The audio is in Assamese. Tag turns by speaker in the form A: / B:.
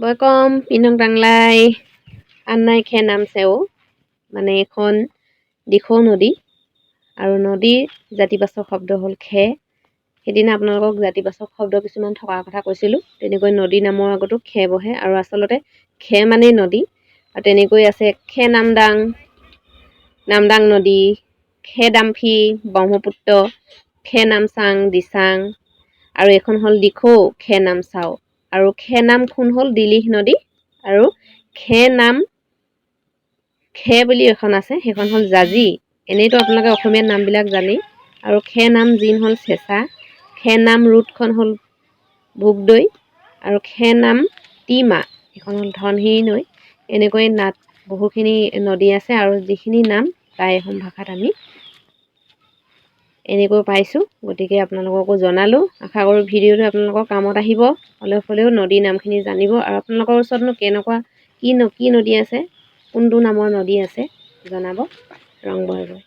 A: Welcome Pinong Tanglay আন্নাই খে নাম চেও। মানে এখন দিখৌ নদী। আৰু নদীৰ জাতিবাচক শব্দ হ'ল খে। সেইদিনা আপোনালোকক জাতিবাচক শব্দ কিছুমান থকাৰ কথা কৈছিলোঁ। তেনেকৈ নদী নামৰ আগতো খে বহে। আৰু আচলতে খে মানেই নদী। আৰু তেনেকৈ আছে খে নামদাং নামদাং নদী খে ডাম্ফি ব্ৰহ্মপুত্ৰ খে নামচাং দিচাং। আৰু এইখন হ'ল দিখৌ খে নামচাও। আৰু খে নাম খুন হ'ল? দিলিহ নদী। আৰু খে নাম, খে বুলি এখন আছে, সেইখন হ'ল জাজি। এনেইতো আপোনালোকে অসমীয়া নামবিলাক জানেই। আৰু খে নাম জিন হ'ল চেঁচা। খে নাম ৰুটখন হ'ল ভোগদৈ। আৰু খে নাম টিমা, সেইখন হ'ল ধনশিৰি নৈ। এনেকৈ নাট, বহুখিনি নদী আছে আৰু যিখিনি নাম টাই আহোম ভাষাত আমি এনেকৈ পাইছোঁ। গতিকে আপোনালোককো জনালোঁ। আশা কৰোঁ ভিডিঅ'টো আপোনালোকৰ কামত আহিব। অলপ হ'লেও নদীৰ নামখিনি জানিব। আৰু আপোনালোকৰ ওচৰতনো কেনেকুৱা কি কি নদী আছে? কোনটো নামৰ নদী আছে? জনাব ৰং বই বই